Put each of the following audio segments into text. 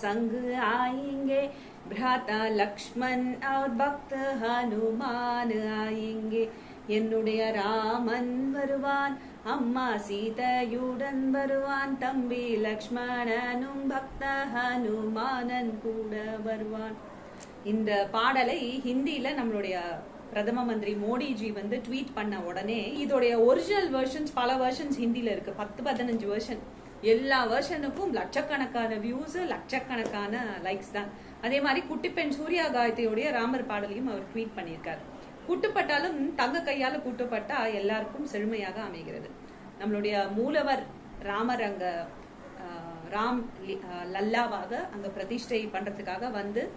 संग आएंगे भ्राता लक्ष्मण और भक्त हनुमान आएंगे என்னுடைய ராமன் வருவான் அம்மா சீதையுடன் வருவான் தம்பி லக்ஷ்மணனும் பக்த ஹனுமானன் கூட வருவான் இந்த பாடலை ஹிந்தியில நம்மளுடைய பிரதம மந்திரி மோடிஜி வந்து ட்வீட் பண்ண உடனே இதோடைய ஒரிஜினல் வெர்ஷன்ஸ் பல வெர்ஷன்ஸ் ஹிந்தில இருக்கு பத்து பதினஞ்சு வெர்ஷன் எல்லா வெர்ஷனுக்கும் லட்சக்கணக்கான வியூஸ் லட்சக்கணக்கான லைக்ஸ் தான். அதே மாதிரி குட்டிப்பெண் சூர்யா காயத்தையுடைய ராமர் பாடலையும் அவர் ட்வீட் பண்ணியிருக்காரு. கூட்டுப்பட்டாலும் தங்க கையால கூட்டுப்பட்டா எல்லாருக்கும் செழுமையாக அமைகிறது. நம்மளுடைய மூலவர் ராமர் அங்க ஆஹ், ராம் லி- லல்லாவாக அங்க பிரதிஷ்டை பண்றதுக்காக வந்து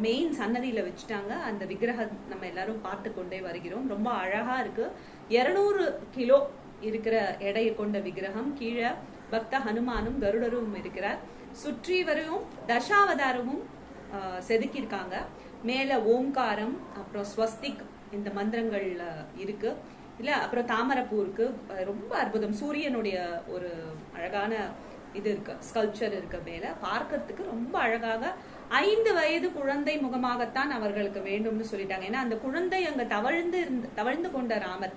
மெயின் சன்னதியில வச்சுட்டாங்க. அந்த விக்கிரகம் நம்ம எல்லாரும் பார்த்து கொண்டே வருகிறோம். ரொம்ப அழகா இருக்கு. இருநூறு கிலோ இருக்கிற எடையை கொண்ட விக்கிரகம் கீழே பக்த ஹனுமானும் கருடரும் இருக்கிறார். சுற்றி வரையும் தசாவதாரமும் ஆஹ், செதுக்கியிருக்காங்க. மேல ஓம்காரம் அப்புறம் ஸ்வஸ்திக் இந்த மந்திரங்கள் இருக்கு. இல்ல அப்புறம் தாமரப்பூ இருக்கு. ரொம்ப அற்புதம். சூரியனுடைய ஒரு அழகான இது இருக்கு. ஸ்கல்ப்சர் இருக்கு மேல. பார்க்கறதுக்கு ரொம்ப அழகாக ஐந்து வயது குழந்தை முகமாகத்தான் அவர்களுக்கு வேண்டும்னு சொல்லிட்டாங்க. ஏன்னா அந்த குழந்தை அங்க தவழ்ந்து இருந்து தவழ்ந்து கொண்ட ராமர்.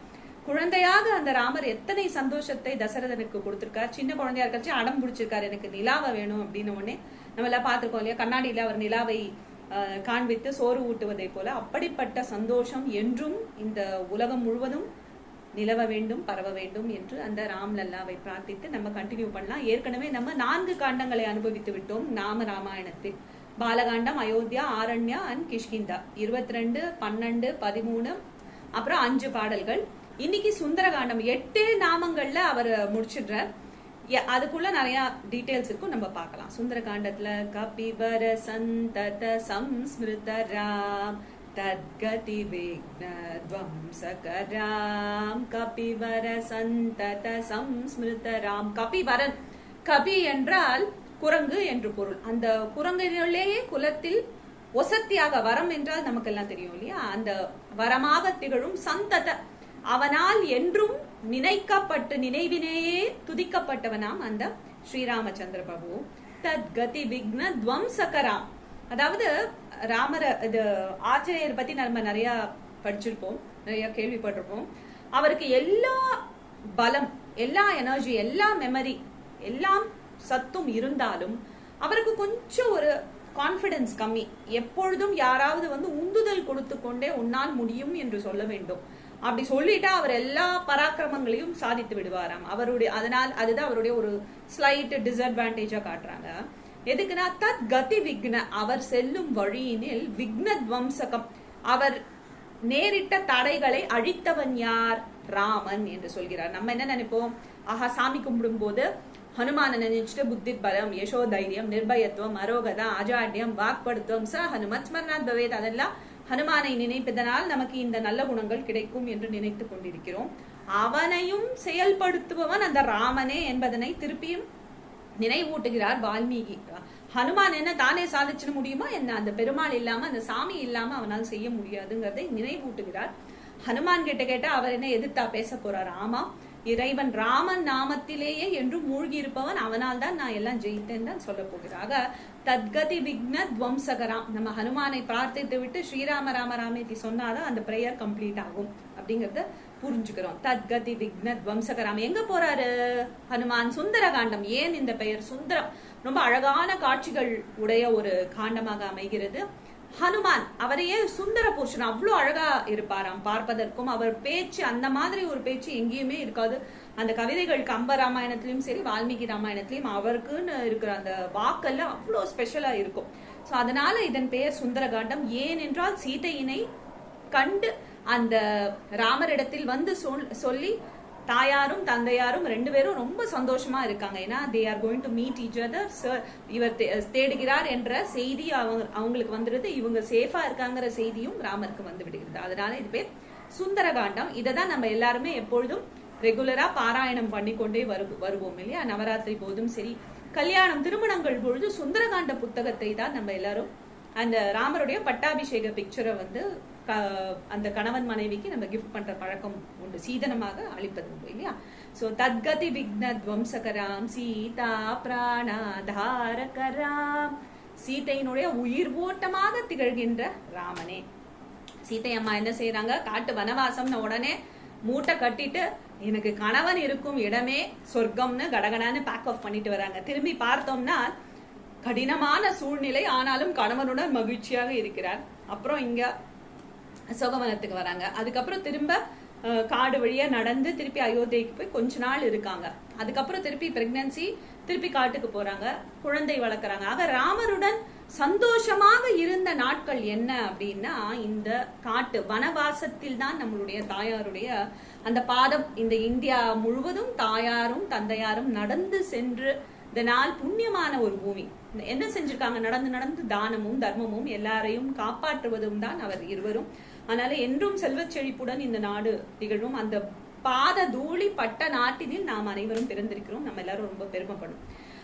குழந்தையாக அந்த ராமர் எத்தனை சந்தோஷத்தை தசரதனுக்கு கொடுத்திருக்கார்? சின்ன குழந்தையா இருக்காச்சு அடம் பிடிச்சிருக்காரு. எனக்கு நிலாவை வேணும் அப்படின்னு உடனே நம்ம எல்லாம் பார்த்துருக்கோம் இல்லையா? கண்ணாடியில அவர் நிலாவை காண்பித்து சோறு ஊட்டுவதை போல அப்படிப்பட்ட சந்தோஷம் என்றும் இந்த உலகம் முழுவதும் நிலவ வேண்டும் பரவ வேண்டும் என்று அந்த ராம் லல்லாவை பிரார்த்தித்து நம்ம கண்டினியூ பண்ணலாம். ஏற்கனவே நம்ம நான்கு காண்டங்களை அனுபவித்து விட்டோம். நாம ராமாயணத்தில். பாலகாண்டம் அயோத்தியா ஆரண்யா அண்ட் கிஷ்கிந்தா. இருபத்தி ரெண்டு பன்னெண்டு பதிமூணு அப்புறம் அஞ்சு பாடல்கள். இன்னைக்கு சுந்தரகாண்டம் எட்டு நாமங்கள்ல அவர் முடிச்சிடுறார். அதுக்குள்ள நிறைய டீடைல்ஸ் இருக்கும். நம்ம பார்க்கலாம். சுந்தரகாண்டத்துல கபிவர சந்தத சம்ஸ்மிருத ராம் தத்கதி விக்னத்வம்சகராம் கபிவர சந்தத சம்ஸ்மிருதராம் கபிவரன். கபி என்றால் குரங்கு என்று பொருள். அந்த குரங்கிலேயே குலத்தில் ஒசத்தியாக வரம் என்றால் நமக்கெல்லாம் தெரியும் இல்லையா? அந்த வரமாக திகழும் சந்தத அவனால் என்றும் நினைக்கப்பட்டு நினைவினேயே துதிக்கப்பட்டவனாம் அந்த ஸ்ரீராமச்சந்திர பிரபு. தத் கதி விக்ன துவம்சகராம் அதாவது ராமர இது ஆச்சரியர் பத்தி நம்ம நிறைய படிச்சிருப்போம் நிறைய கேள்விப்பட்டிருப்போம். அவருக்கு எல்லா பலம் எல்லா எனர்ஜி எல்லா மெமரி எல்லாம் சத்தும் இருந்தாலும் அவருக்கு கொஞ்சம் ஒரு கான்பிடன்ஸ் கம்மி. எப்பொழுதும் யாராவது வந்து உந்துதல் கொடுத்து கொண்டே உன்னால் முடியும் என்று சொல்ல வேண்டும். அப்படி சொல்லிட்டா அவர் எல்லா பராக்கிரமங்களையும் சாதித்து விடுவாராம். அவருடைய அதனால் அதுதான் அவருடைய ஒரு ஸ்லைட் டிஸ்அட்வான்டேஜா காட்டுறாங்க. எதுக்குன்னா தத் கதி விக்ன அவர் செல்லும் வழியினில் விக்ன துவம்சகம் அவர் நேரிட்ட தடைகளை அழித்தவன் யார்? ராமன் என்று சொல்கிறார். நம்ம என்ன நினைப்போம்? ஆஹா சாமி கும்பிடும் போது ஹனுமான நினைச்சிட்டு புத்தி பலம் யசோ தைரியம் நிர்பயத்துவம் அரோகதா அஜாட்யம் வாக்படுத்துவம் ச ஹனுமத் ஸ்மரணாத் பவேத் அதெல்லாம் ஹனுமானை நினைப்பதனால் நமக்கு இந்த நல்ல குணங்கள் கிடைக்கும் என்று நினைத்துக் கொண்டிருக்கிறோம். அவனையும் செயல்படுத்துபவன் அந்த ராமனே என்பதனை திருப்பியும் நினைவூட்டுகிறார் வால்மீகி. ஹனுமான் என்ன தானே சாதிச்சிட முடியுமா என்ன? அந்த பெருமாள் இல்லாம அந்த சாமி இல்லாம அவனால் செய்ய முடியாதுங்கிறதை நினைவூட்டுகிறார். ஹனுமான் கிட்ட கேட்டா அவர் என்ன எதிர்த்தா பேச போறார்? ஆமா இறைவன் ராமன் நாமத்திலேயே என்று மூழ்கி இருப்பவன் அவனால் தான் நான் எல்லாம் ஜெயித்தேன் தான் சொல்ல போகிறாக. தத்கதி விக்ன துவம்சகராம். நம்ம ஹனுமானை பிரார்த்தித்து விட்டு ஸ்ரீராம ராம ராமேதி சொன்னாதான் அந்த பிரேயர் கம்ப்ளீட் ஆகும் அப்படிங்கறத புரிஞ்சுக்கிறோம். தத்கதி விக்ன துவம்சகராம். எங்க போறாரு? ஹனுமான் சுந்தர காண்டம் ஏன் இந்த பெயர் சுந்தரம்? ரொம்ப அழகான காட்சிகள் உடைய ஒரு காண்டமாக அமைகிறது. ஹனுமான் அவரையே சுந்தர புருஷன் அவ்வளவு அழகா இருப்பாராம். பார்ப்பதற்கும் அவர் பேச்சு அந்த மாதிரி ஒரு பேச்சு எங்கேயுமே இருக்காது. அந்த கவிதைகள் கம்ப ராமாயணத்திலையும் சரி வால்மீகி ராமாயணத்திலையும் அவருக்குன்னு இருக்கிற அந்த வாக்கெல்லாம் அவ்வளோ ஸ்பெஷலா இருக்கும். சோ அதனால இதன் பெயர் சுந்தரகாண்டம். ஏன் என்றால் சீதையினை கண்டு அந்த ராமரிடத்தில் வந்து சொல்- சொல்லி தாயாரும் தந்தையாரும் ரெண்டு பேரும் ரொம்ப சந்தோஷமா இருக்காங்க. ஏன்னா they are going to meet each other இவர் தே- தேடுகிறார் என்ற செய்தி அவங்க அவங்களுக்கு வந்துடுது இவங்க சேஃபா இருக்காங்கிற செய்தியும் ராமருக்கு வந்து விடுகிறது. அதனால இது பேர் சுந்தரகாண்டம். இதை தான் நம்ம எல்லாருமே எப்பொழுதும் ரெகுலரா பாராயணம் பண்ணி கொண்டே வருவோம் இல்லையா? நவராத்திரி போதும் சரி. கல்யாணம் திருமணங்கள் பொழுது சுந்தரகாண்ட புத்தகத்தை தான் நம்ம எல்லாரும் அந்த ராமருடைய பட்டாபிஷேக பிக்சரை வந்து க- அந்த கணவன் மனைவிக்கு நம்ம கிஃப்ட் பண்ற பழக்கம் உண்டு. சீதனமாக அளிப்பது உண்டு இல்லையா? சோ தத்கதி விக்ன துவம்சகராம் சீதா பிராணாதாரகராம் சீதையினுடைய உயிர் ஓட்டமாக திகழ்கின்ற ராமனே. சீதை அம்மா என்ன செய்யறாங்க காட்டு வனவாசம்னு உடனே மூட்டை கட்டிட்டு எனக்கு கணவன் இருக்கும் இடமே சொர்க்கம்னு கடகடான்னு பேக் ஆஃப் பண்ணிட்டு வராங்க. திரும்பி பார்த்தோம்னா கடினமான சூழ்நிலை ஆனாலும் கணவனுடன் மகிழ்ச்சியாக இருக்கிறார். அப்புறம் இங்க சோகவனத்துக்கு வராங்க. அதுக்கப்புறம் திரும்ப காடு வழியா நடந்து திருப்பி அயோத்தியைக்கு போய் கொஞ்ச நாள் இருக்காங்க. அதுக்கப்புறம் திருப்பி பிரெக்னன்சி திருப்பி காட்டுக்கு போறாங்க. குழந்தை வளர்க்குறாங்க. ஆக ராமருடன் சந்தோஷமாக இருந்த நாட்கள் என்ன அப்படின்னா இந்த காட்டு வனவாசத்தில் தான் நம்மளுடைய தாயாருடைய அந்த பாதம். இந்த இந்தியா முழுவதும் தாயாரும் தந்தையாரும் நடந்து சென்று இந்த நாள் புண்ணியமான ஒரு பூமி. என்ன செஞ்சிருக்காங்க? நடந்து நடந்து தானமும் தர்மமும் எல்லாரையும் காப்பாற்றுவதும் தான் அவர் இருவரும். அதனால என்றும் செல்வச் செழிப்புடன் இந்த நாடு திகழும். அந்த பாத தூளி பட்ட நாட்டினில் நாம் அனைவரும் பிறந்திருக்கிறோம். நம்ம எல்லாரும் ரொம்ப பெருமைப்படும்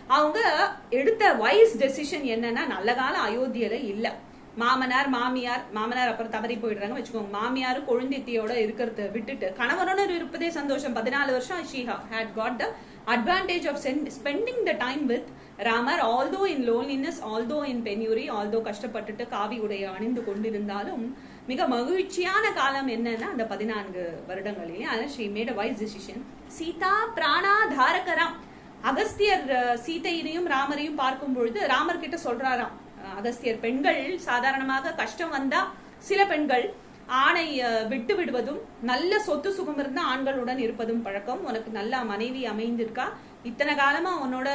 அவங்க எடுத்த வைஸ் டெசிஷன் என்னன்னா நல்ல காலம் அயோத்தியில இல்லை. மாமனார் மாமியார் மாமனார் அப்புறம் தவறி போயிடுறாங்க. வச்சுக்கோங்க மாமியார் கொழுந்தித்தியோட இருக்கிறத விட்டுட்டு கணவனுடன் இருப்பதே சந்தோஷம். பதினாலு வருஷம் she had got the advantage of spending the time with Ramar. Although in loneliness although in penury although கஷ்டப்பட்டுட்டு காவி உடைய அணிந்து கொண்டிருந்தாலும் மிக மகிழ்ச்சியான காலம் என்னன்னா அந்த பதினான்கு வருடங்களிலே. அதனால she made a wise decision Sita பிராணா தாரகராம் அகஸ்தியர் சீதையினையும் ராமரையும் பார்க்கும் பொழுது ராமர் கிட்ட சொல்றாராம் அகஸ்தியர் பெண்கள் சாதாரணமாக கஷ்டம் வந்தா சில பெண்கள் ஆணை விட்டு விடுவதும் நல்ல சொத்து சுகம் இருந்த ஆண்களுடன் இருப்பதும் பழக்கம். உனக்கு நல்ல மனைவி அமைந்திருக்கா? இத்தனை காலமா உன்னோட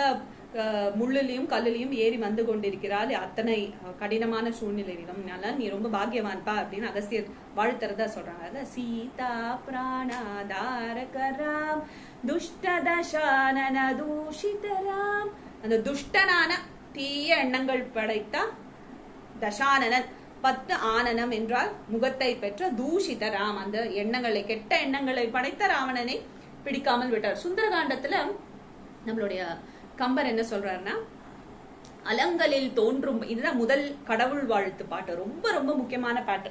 முள்ளிலையும் கல்லுலையும் ஏறி வந்து கொண்டிருக்கிறாள் அத்தனை கடினமான சூழ்நிலையிலும். நீ ரொம்ப பாக்கியவான்பா அப்படின்னு அகஸ்தியர் வாழ்த்துறதா சொல்றாங்க. அதான் சீதா பிராணாதாரகராம் துஷ்டதசானன தூஷிதராம். அந்த துஷ்டனான தீய எண்ணங்கள் படைத்த தசானனன் பத்து ஆனனம் என்றால் முகத்தை பெற்ற தூஷித ராம். அந்த எண்ணங்களை கெட்ட எண்ணங்களை படைத்த ராவணனை பிடிக்காமல் விட்டார். சுந்தரகாண்டத்துல நம்மளுடைய கம்பர் என்ன சொல்றாருன்னா அலங்கலில் தோன்றும் இதுதான் முதல் கடவுள் வாழ்த்து பாட்டு. ரொம்ப ரொம்ப முக்கியமான பாட்டு.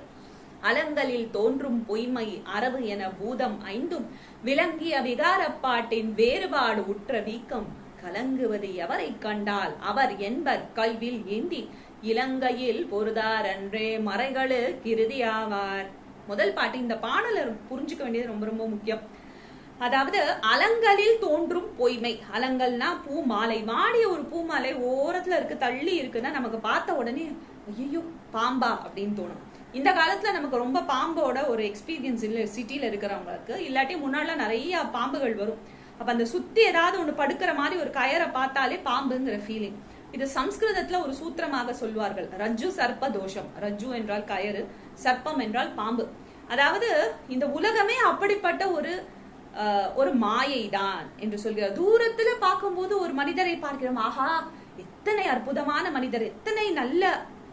அலங்கலில் தோன்றும் பொய்மை அரவு என பூதம் ஐந்தும் விளங்கிய விகாரப்பாட்டின் வேறுபாடு உற்ற வீக்கம் கலங்குவது எவரை கண்டால் அவர் என்பர் கல்வில் ஏந்தி இலங்கையில் பொருதார் அன்றே மறைகளு கிருதியாவார். முதல் பாட்டு இந்த பாடலை புரிஞ்சுக்க வேண்டியது ரொம்ப ரொம்ப முக்கியம். அதாவது அலங்கலில் தோன்றும் பொய்மை. அலங்கல்னா பூ மாலை. வாடிய ஒரு பூ மாலை ஓரத்துல இருக்கு தள்ளி இருக்குன்னா நமக்கு பார்த்த உடனே ஐயோ பாம்பா அப்படின்னு தோணும். இந்த காலத்துல நமக்கு ரொம்ப பாம்போட ஒரு எக்ஸ்பீரியன்ஸ் இல்லை சிட்டியில இருக்கிறவங்களுக்கு. இல்லாட்டி முன்னாடிலாம் நிறைய பாம்புகள் வரும். அப்ப அந்த சுத்தி ஏதாவது ஒண்ணு படுக்கிற மாதிரி ஒரு கயரை பார்த்தாலே பாம்புங்கிற ஃபீலிங் இது சம்ஸ்கிருதத்துல ஒரு சூத்திரமாக சொல்வார்கள். ரஜ்ஜு சர்ப்ப தோஷம். ரஜ்ஜு என்றால் கயறு சர்ப்பம் என்றால் பாம்பு. அதாவது இந்த உலகமே அப்படிப்பட்ட ஒரு அஹ், ஒரு மாயை தான் என்று சொல்கிறார். தூரத்துல பார்க்கும்போது ஒரு மனிதரை பார்க்கிறோம். ஆஹா எத்தனை அற்புதமான மனிதர் எத்தனை நல்ல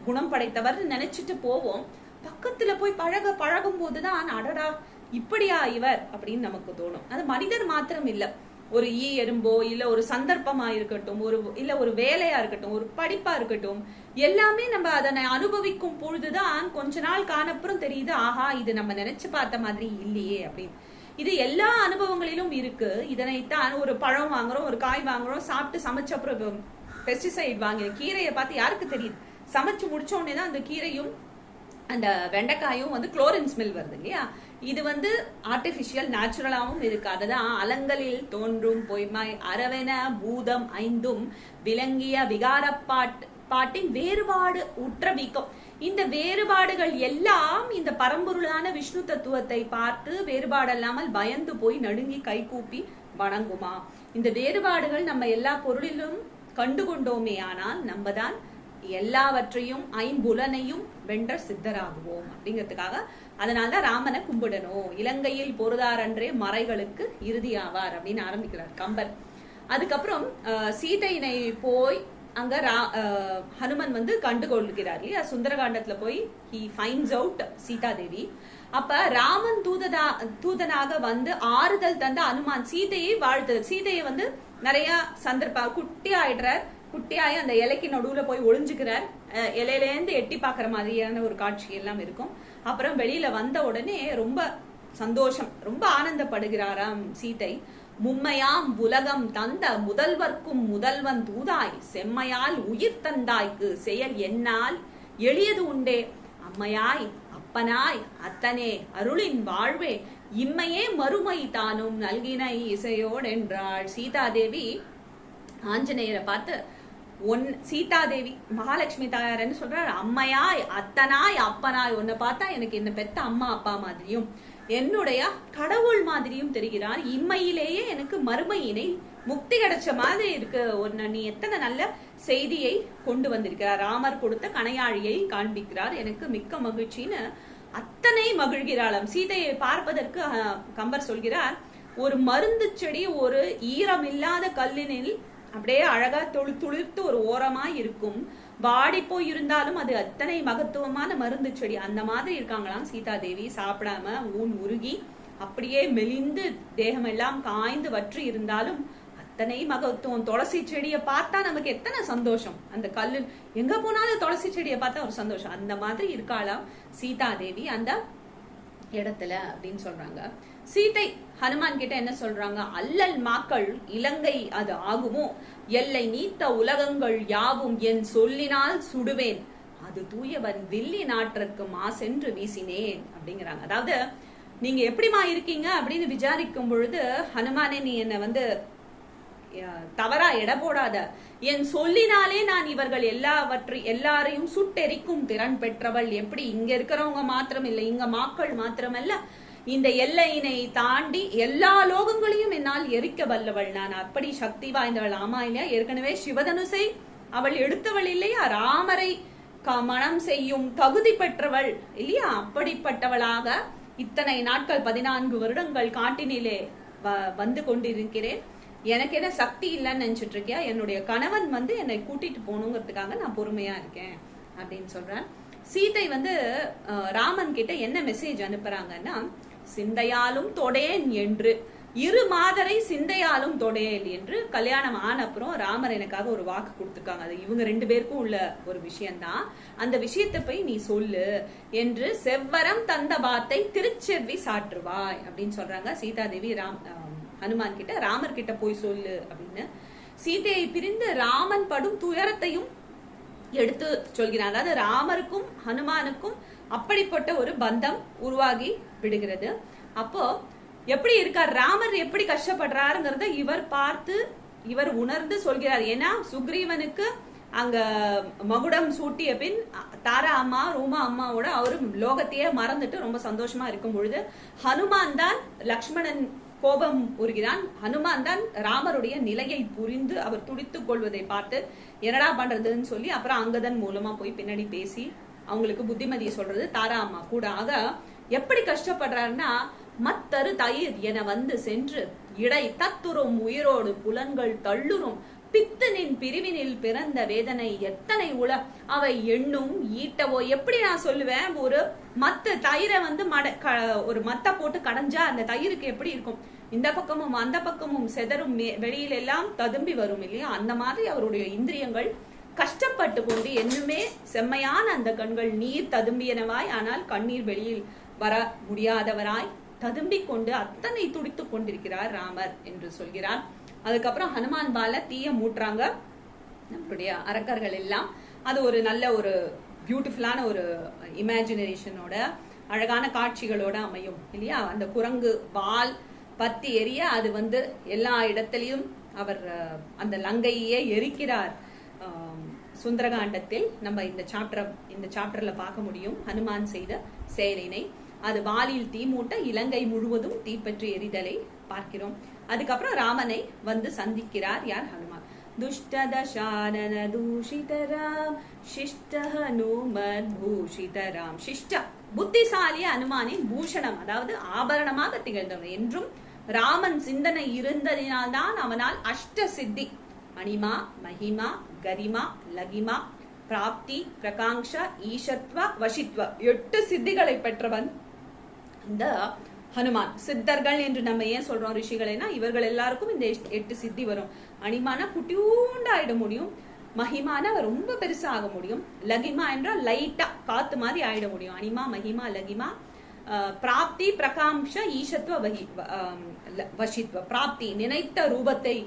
குணம் படைத்தவர் நினைச்சிட்டு போவோம். பக்கத்துல போய் பழக பழகும் போதுதான் அடடா இப்படியா இவர் அப்படின்னு நமக்கு தோணும். அது மனிதர் மாத்திரம் இல்ல ஒரு ஈ எறும்போ இல்ல ஒரு சந்தர்ப்பமா இருக்கட்டும் ஒரு இல்ல ஒரு வேலையா இருக்கட்டும் ஒரு படிப்பா இருக்கட்டும் எல்லாமே நம்ம அதனை அனுபவிக்கும் பொழுதுதான் கொஞ்ச நாள் காணப்புறம் தெரியுது ஆஹா இது நம்ம நினைச்சு பார்த்த மாதிரி இல்லையே அப்படின்னு. இது எல்லா அனுபவங்களிலும் இருக்கு. இதனைத்தான் ஒரு பழம் வாங்குறோம் ஒரு காய் வாங்குறோம் சாப்பிட்டு சமைச்ச அப்புறம் பெஸ்டிசைட் வாங்கி கீரையை பார்த்து யாருக்கு தெரியுது? சமைச்சு முடிச்ச உடனே தான் அந்த கீரையும் அந்த வெண்டைக்காயும் வந்து குளோரின் ஸ்மெல் வருது இல்லையா? இது வந்து ஆர்டிபிஷியல் நேச்சுரலாவும் இருக்கு. அதுதான் அலங்கலில் தோன்றும் பொய்மை அரவென பூதம் ஐந்தும் விளங்கிய விகாரப்பாட் பாட்டின் வேறுபாடு உற்ற வீக்கம். இந்த வேறுபாடுகள் எல்லாம் இந்த பரம்பொருளான விஷ்ணு தத்துவத்தை பார்த்து வேறுபாடல்லாமல் பயந்து போய் நடுங்கி கைகூப்பி வணங்குமா? இந்த வேறுபாடுகள் நம்ம எல்லா பொருளிலும் கண்டு கொண்டோமே ஆனால் நம்ம தான் எல்லாவற்றையும் ஐம்புலனையும் வென்ற சித்தராகுவோம் அப்படிங்கிறதுக்காக அதனாலதான் ராமனை கும்பிடணும். இலங்கையில் பொருதாரன்றே மறைகளுக்கு இறுதியாவார் அப்படின்னு ஆரம்பிக்கிறார் கம்பர். அதுக்கப்புறம் அஹ், சீதையினை போய் அங்க ரா- அஹ், ஹனுமன் வந்து கண்டுகொள்கிறார் இல்லையா? சுந்தரகாண்டத்துல போய் he finds out Sita Devi அப்ப ராமன் தூததா தூதனாக வந்து ஆறுதல் தந்த அனுமான் சீதையை வாழ்த்து சீதையை வந்து நிறைய சந்தர்ப்ப குட்டி ஆயிடுறார். குட்டியாயி அந்த இலைக்கு நடுவுல போய் ஒளிஞ்சுக்கிறார். அஹ் இருந்து எட்டி பாக்குற மாதிரியான ஒரு காட்சி எல்லாம் இருக்கும். அப்புறம் வெளியில வந்த உடனே ரொம்ப சந்தோஷம் ரொம்ப ஆனந்தப்படுகிறாராம் சீதை. மும்மையாம் உலகம் தந்த முதல்வர்க்கும் முதல்வன் தூதாய் செம்மையால் உயிர் தந்தாய்க்கு செயல் என்னால் எளியது உண்டே. அம்மையாய் அப்பனாய் அத்தனே அருளின் வாழ்வே இம்மையே மறுமை தானும் நல்கின இசையோடென்றாள். சீதாதேவி ஆஞ்சநேயரை பார்த்து ஒன் சீதாதேவி மகாலட்சுமி தாயார்னு சொல்றாரு. அம்மையாய் அத்தனாய் அப்பனாய் உன்னை பார்த்தா எனக்கு என்ன பெத்த அம்மா அப்பா மாதிரியும் என்னுடைய கடவுள் மாதிரியும் தெரிகிறார். இம்மையிலேயே எனக்கு மறுமையினை முக்தி கிடைச்ச மாதிரி இருக்கு. ஒன்னு நீ எத்தனை நல்ல செய்தியை கொண்டு வந்திருக்கிறார். ராமர் கொடுத்த கணையாழியை காண்பிக்கிறார். எனக்கு மிக்க மகிழ்ச்சின்னு அத்தனை மகிழ்கிறாளாம். சீதையை பார்ப்பதற்கு கம்பர் சொல்கிறார் ஒரு மருந்து செடி ஒரு ஈரமில்லாத கல்லினில் அப்படியே அழகா தொழு துளிர்த்து ஒரு ஓரமா இருக்கும். வாடி போய் இருந்தாலும் அது அத்தனை மகத்துவமான மருந்து செடி. அந்த மாதிரி இருக்காங்களாம் சீதாதேவி. சாப்பிடாம ஊன் உருகி அப்படியே மெலிந்து தேகமெல்லாம் காய்ந்து வற்றி இருந்தாலும் அத்தனை மகத்துவம். துளசி செடியை பார்த்தா நமக்கு எத்தனை சந்தோஷம். அந்த கல்லு எங்க போனாலும் துளசி செடியை பார்த்தா ஒரு சந்தோஷம். அந்த மாதிரி இருக்காளாம் சீதாதேவி. அந்த இடத்துல அப்படின்னு சொல்றாங்க. சீதை ஹனுமான் கிட்ட என்ன சொல்றாங்க? அல்லல் மாக்கள் இலங்கை அது ஆகுமோ? எல்லை நீத்த உலகங்கள் யாவும் என் சொல்லினால் சுடுவேன். அது தூயவன் வில்லி நாட்டிற்கு மாசென்று வீசினேன் அப்படிங்கிறாங்க. அதாவது நீங்க எப்படிமா இருக்கீங்க அப்படின்னு விசாரிக்கும் பொழுது ஹனுமானே நீ என்ன வந்து தவறா எடை போடாத என் சொல்லினாலே நான் இவர்கள் எல்லாவற்றை எல்லாரையும் சுட்டெரிக்கும் திறன் பெற்றவள். எப்படி இங்க இருக்கிறவங்க மாத்திரம் இல்லை இங்க மாக்கள் மாத்திரமல்ல. இந்த எல்லையினை தாண்டி எல்லா லோகங்களையும் என்னால் எரிக்க வல்லவள் நான். அப்படி சக்தி வாய்ந்தவள். ஆமா இல்லையா? ஏற்கனவே சிவதனுசை அவள் எடுத்தவள் இல்லையா? ராமரை க- மணம் செய்யும் தகுதி பெற்றவள் இல்லையா? அப்படிப்பட்டவளாக இத்தனை நாட்கள் பதினான்கு வருடங்கள் காட்டினிலே வ- வந்து கொண்டிருக்கிறேன். எனக்கு என்ன சக்தி இல்லைன்னு நினச்சிட்டு இருக்கியா? என்னுடைய கணவன் வந்து என்னை கூட்டிட்டு போகணுங்கிறதுக்காக நான் பொறுமையா இருக்கேன் அப்படின்னு சொல்றேன் சீதை வந்து ராமன் கிட்ட என்ன மெசேஜ் அனுப்புறாங்கன்னா சிந்தையாலும் தொடேன் என்று. இரு மாதரை சிந்தையாலும் தொடேல் என்று. கல்யாணம் ஆன அப்புறம் ராமர் எனக்காக ஒரு வாக்கு கொடுத்துருக்காங்க. அது இவங்க ரெண்டு பேருக்கும் உள்ள ஒரு விஷயம்தான். அந்த விஷயத்தை போய் நீ சொல்லு என்று செவ்வரம் தந்த பாத்தை திருச்செவ்வி சாற்றுவாய் அப்படின்னு சொல்றாங்க சீதாதேவி ராம் ஹனுமான் கிட்ட ராமர் கிட்ட போய் சொல்லு அப்படின்னு. சீதையை பிரிந்து ராமன் படும் துயரத்தையும் எடுத்து சொல்கிறான். அதாவது ராமருக்கும் ஹனுமானுக்கும் அப்படிப்பட்ட ஒரு பந்தம் உருவாகி விடுகிறது. அப்போ எப்படி இருக்கார்? ராமர் எப்படி கஷ்டப்படுறாருங்கிறத இவர் பார்த்து இவர் உணர்ந்து சொல்கிறார். ஏன்னா சுக்ரீவனுக்கு அங்க மகுடம் சூட்டிய பின் தாரா அம்மா ரூமா அம்மாவோட அவரும் லோகத்தையே மறந்துட்டு ரொம்ப சந்தோஷமா இருக்கும் பொழுது ஹனுமான் தான் லக்ஷ்மணன் கோபம் உருகிறான் ஹனுமான் தான் ராமருடைய நிலையை புரிந்து அவர் துடித்துக் கொள்வதை பார்த்து என்னடா பண்றதுன்னு சொல்லி அப்புறம் அங்கதன் மூலமா போய் பின்னாடி பேசி அவங்களுக்கு புத்திமதியை சொல்றது தாரா அம்மா கூட. ஆக எப்படி கஷ்டப்படுறாருன்னா மத்தரு தயிர் என வந்து சென்று இடை தத்துரும் உயிரோடு புலன்கள் தள்ளுரும் பித்தனின் பிரிவினில் பிறந்த வேதனை எத்தனை உள? அவை எண்ணும் ஈட்டவோ? எப்படி நான் சொல்லுவேன்? ஒரு மத்த தயிரை வந்து மட க- ஒரு மத்த போட்டு கடைஞ்சா அந்த தயிருக்கு எப்படி இருக்கும்? இந்த பக்கமும் அந்த பக்கமும் செதறும் வெளியில எல்லாம் ததும்பி வரும் இல்லையா? அந்த மாதிரி அவருடைய இந்திரியங்கள் கஷ்டப்பட்டு கொண்டு என்னுமே செம்மையான அந்த கண்கள் நீர் ததும்பியனவாய் ஆனால் கண்ணீர் வெளியில் வர முடியாதவராய் ததும்பிக் கொண்டு அத்தனை துடித்துக் கொண்டிருக்கிறார் ராமர் என்று சொல்கிறார். அதுக்கப்புறம் ஹனுமான் பால தீய மூட்டுறாங்க. நம்மளுடைய அரக்கர்கள் எல்லாம். அது ஒரு நல்ல ஒரு பியூட்டிஃபுல்லான ஒரு இமேஜினேஷனோட அழகான காட்சிகளோட அமையும் இல்லையா? அந்த குரங்கு வால் பத்தி எரிய அது வந்து எல்லா இடத்திலையும் அவர் அந்த லங்கையே எரிக்கிறார். சுந்தரகாண்டத்தில் நம்ம இந்த சாப்டர் இந்த சாப்டர்ல பார்க்க முடியும். ஹனுமான் செய்த செயலினை. அது வாலில் தீ மூட்ட இலங்கை முழுவதும் தீப்பற்றி எரிதலை பார்க்கிறோம். அதுக்கப்புறம் ராமனை வந்து சந்திக்கிறார் யார்? ஹனுமான். துஷ்டதசானன தூஷிதராம் சிஷ்ட ஹனுமன் பூஷிதராம். சிஷ்ட புத்திசாலி அனுமானின் பூஷணம் அதாவது ஆபரணமாக திகழ்ந்தவன். என்றும் ராமன் சிந்தனை இருந்ததினால்தான் அவனால் அஷ்ட சித்தி மணிமா மகிமா கரிமா லகிமா பிராப்தி பிரகாங்ஷா ஈஷத்வ வசித்வ எட்டு சித்திகளை பெற்றவன். இந்த ஹனுமான் சித்தர்கள் என்று நம்ம ஏன் சொல்றோம் ரிஷிகளைனா இவர்கள் எல்லாருக்கும் இந்த எட்டு- எட்டு சித்தி வரும். அனிமானா குட்டியூண்டாயிட முடியும். மஹிமானா ரொம்ப பெருசா ஆக முடியும். லகிமா என்றால் லைட்டா காத்து மாதிரி ஆயிட முடியும். அனிமா மகிமா லகிமா பிராப்தி பிரகாம்ஷ ஈஷத்துவ வகி வ- வசித்வ பிராப்தி நினைத்த ரூபத்தை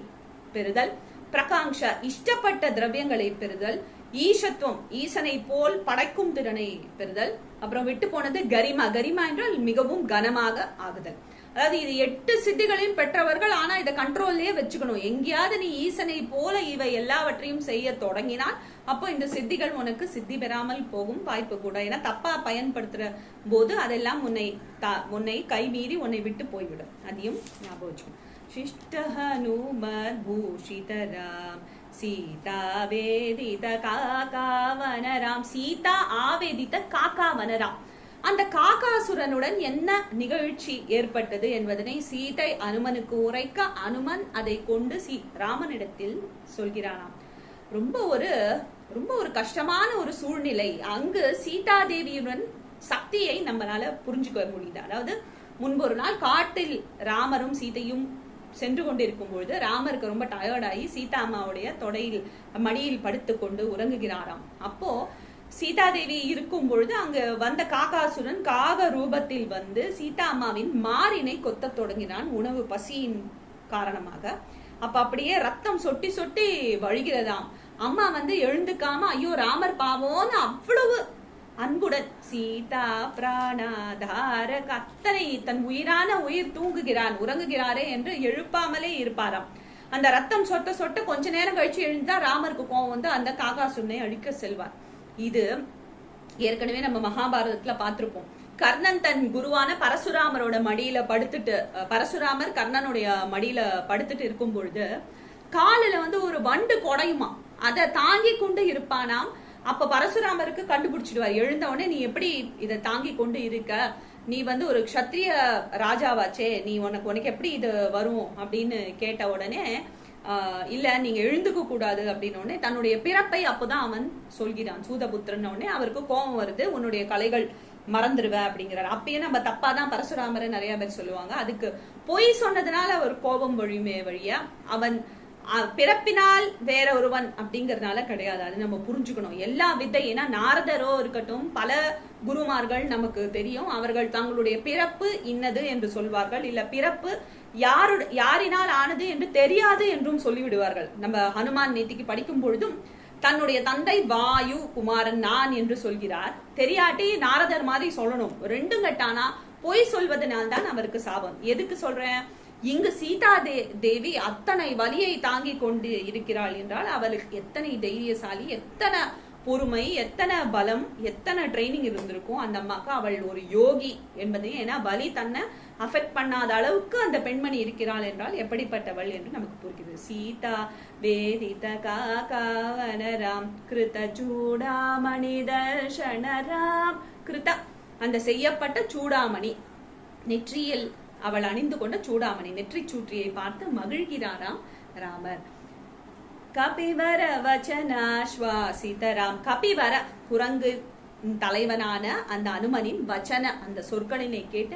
பெறுதல். பிரகாங்ஷ இஷ்டப்பட்ட திரவியங்களை பெறுதல். ஈஷத்துவம் ஈசனை போல் படைக்கும் திறனை பெறுதல் அப்புறம் விட்டு போனது கரிமா கரிமா என்றால் மிகவும் கனமாக ஆகுதல் அதாவது இது எட்டு சித்திகளையும் பெற்றவர்கள் ஆனா இதை கண்ட்ரோல்லயே வச்சுக்கணும் எங்கேயாவது நீ ஈசனை போல இவை எல்லாவற்றையும் செய்ய தொடங்கினால் அப்போ இந்த சித்திகள் உனக்கு சித்தி பெறாமல் போகும் வாய்ப்பு கூட ஏன்னா தப்பா பயன்படுத்துற போது அதெல்லாம் உன்னை த- உன்னை கைமீறி உன்னை விட்டு போய்விடும் அதையும் ஞாபகம் வச்சுக்கணும் शिष्ट हनुमद्भूषितराम சீதா வேதித காக்கா வனராம் சீதா ஆவேதித்த காக்கா வனராம் அந்த காக்காசுரனுடன் என்ன நிகழ்ச்சி ஏற்பட்டது என்பதனை சீதை அனுமனுக்கு உரைக்க அனுமன் அதை கொண்டு சீ ராமனிடத்தில் சொல்கிறானாம். ரொம்ப ஒரு ரொம்ப ஒரு கஷ்டமான ஒரு சூழ்நிலை. அங்கு சீதா தேவியுடன் சக்தியை நம்மளால புரிஞ்சுக்க முடியுது. அதாவது முன்பு ஒரு நாள் காட்டில் ராமரும் சீதையும் சென்று கொண்டிருக்கும் பொழுது ராமருக்கு ரொம்ப டயர்டாகி சீதா அம்மாவுடைய தொடையில் மடியில் படுத்துக்கொண்டு உறங்குகிறாராம். அப்போ சீதாதேவி இருக்கும் பொழுது அங்கு வந்த காகாசுரன் காக ரூபத்தில் வந்து சீதா அம்மாவின் மாறினை கொத்த தொடங்கினான் உணவு பசியின் காரணமாக. அப்ப அப்படியே ரத்தம் சொட்டி சொட்டி வழிகிறதாம். அம்மா வந்து எழுந்துக்காம ஐயோ ராமர் பாவோன்னு அவ்வளவு அன்புடன் சீதா பிராணாதார அத்தனை தன் உயிரான உயிர் தூங்குகிறான் உறங்குகிறாரே என்று எழுப்பாமலே இருப்பாராம். அந்த ரத்தம் சொட்ட சொட்ட கொஞ்ச நேரம் கழிச்சு எழுந்தா ராமருக்கு கோவம் வந்து அந்த காகாசுரனை அழிக்க செல்வார். இது ஏற்கனவே நம்ம மகாபாரதத்துல பார்த்திருப்போம். கர்ணன் தன் குருவான பரசுராமரோட மடியில படுத்துட்டு அஹ், பரசுராமர் கர்ணனுடைய மடியில படுத்துட்டு இருக்கும் பொழுது காலில வந்து ஒரு வண்டு கொடையுமா அதை தாங்கி கொண்டு இருப்பானாம். அப்ப பரசுராமருக்கு கண்டுபிடிச்சிடுவார். எழுந்த உடனே நீ எப்படி இதை தாங்கி கொண்டு இருக்க? நீ வந்து ஒரு க்ஷத்ரிய ராஜாவாச்சே. நீ உனக்கு உனக்கு எப்படி இது வரும் அப்படின்னு கேட்ட உடனே ஆஹ் இல்ல நீங்க எழுந்துக்க கூடாது அப்படின்னு தன்னுடைய பிறப்பை அப்போதான் அவன் சொல்கிறான். சூதபுத்திரன் உடனே அவருக்கு கோபம் வருது. உன்னுடைய கலைகள் மறந்துடுவ அப்படிங்கிறார். அப்பயே நம்ம தப்பா தான் பரசுராமரை நிறைய பேர் சொல்லுவாங்க. அதுக்கு பொய் சொன்னதுனால அவர் கோபம் வழியுமே வழியா அவன் பிறப்பினால் வேற ஒருவன் அப்படிங்கறதுனால கிடையாது. அது நம்ம புரிஞ்சுக்கணும். எல்லா வித்தை ஏன்னா நாரதரோ இருக்கட்டும் பல குருமார்கள் நமக்கு தெரியும். அவர்கள் தங்களுடைய பிறப்பு இன்னது என்று சொல்வார்கள். இல்ல பிறப்பு யாரு யாரினால் ஆனது என்று தெரியாது என்றும் சொல்லிவிடுவார்கள். நம்ம ஹனுமான் நேத்திக்கு படிக்கும் பொழுதும் தன்னுடைய தந்தை வாயு குமாரன் நான் என்று சொல்கிறார். தெரியாட்டி நாரதர் மாதிரி சொல்லணும். ரெண்டும் கட்டானா பொய் சொல்வதனால் தான் அவருக்கு சாபம். எதுக்கு சொல்றேன்? இங்கு சீதா தே தேவி அத்தனை வலியை தாங்கி கொண்டு இருக்கிறாள் என்றால் அவளுக்கு எத்தனை தைரியசாலி எத்தனை பொறுமை எத்தனை பலம் எத்தனை ட்ரைனிங் இருந்திருக்கும் அந்த அம்மாக்கு அவள் ஒரு யோகி என்பதையும் ஏன்னா வலி தன்னை அஃபெக்ட் பண்ணாத அளவுக்கு அந்த பெண்மணி இருக்கிறாள் என்றால் எப்படிப்பட்டவள் என்று நமக்கு புரிகிறது. சீதா வேதித காவனராம் கிருத சூடாமணி தர்ஷனராம் கிருத அந்த செய்யப்பட்ட சூடாமணி நெற்றியில் அவள் அணிந்து கொண்ட சூடாமணி நெற்றி சூற்றியை பார்த்து மகிழ்கிறாராம் ராமர். கபிவர வச்சனாஸ்வாசிதராம் கபிவர குரங்கு தலைவனான அந்த அனுமனின் வச்சன அந்த சொற்களினை கேட்டு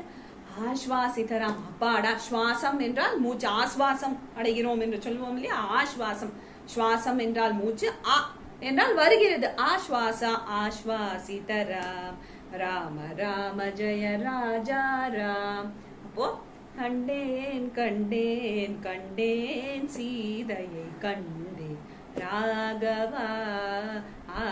ஆஸ்வாசிதராம் அப்பாடா சுவாசம் என்றால் மூச்சு ஆஸ்வாசம் அடைகிறோம் என்று சொல்லுவோம் இல்லையா? ஆஸ்வாசம் சுவாசம் என்றால் மூச்சு ஆ என்றால் வருகிறது. ஆஸ்வாசா ஆஸ்வாசிதராம் ராம ராம ஜெய ராஜா ராம். அப்போ? கண்டேன் கண்டேன் கண்டேன் சீதையை கண்டேன் ராகவா ஆ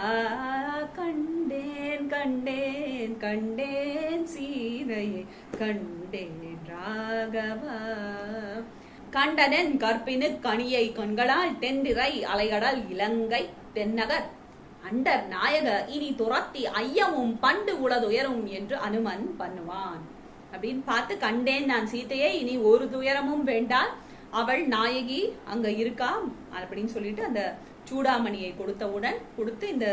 கண்டேன் கண்டேன் கண்டேன் சீதையை கண்டேன் ராகவா. கண்டனன் கற்பினு கனியை கண்களால் தென்றிரை அலைகடல் இலங்கை தென்னகர். அண்டர் நாயக இனி துரத்தி ஐயமும் பண்டு உளதுயரும் என்று அனுமன் பண்ணுவான். அப்படின்னு பார்த்து கண்டேன் நான் சீதையை இனி ஒரு துயரமும் வேண்டாம். அவள் நாயகி அங்க இருக்கா? அப்படின்னு சொல்லிட்டு அந்த சூடாமணியை கொடுத்தவுடன் கொடுத்து இந்த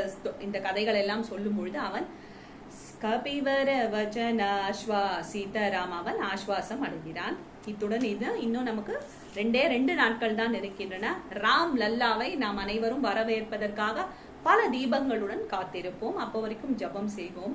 இந்த கதைகள் எல்லாம் சொல்லும் பொழுது அவன் கபிவர வச்சனாஸ்வாசிதராம் அவன் ஆஸ்வாசம் அடைகிறான். இத்துடன் இது இன்னும் நமக்கு ரெண்டே ரெண்டு நாட்கள் தான் இருக்கின்றன. ராம் லல்லாவை நாம் அனைவரும் வரவேற்பதற்காக பல தீபங்களுடன் காத்திருப்போம். அப்போ வரைக்கும் ஜெபம் செய்வோம்.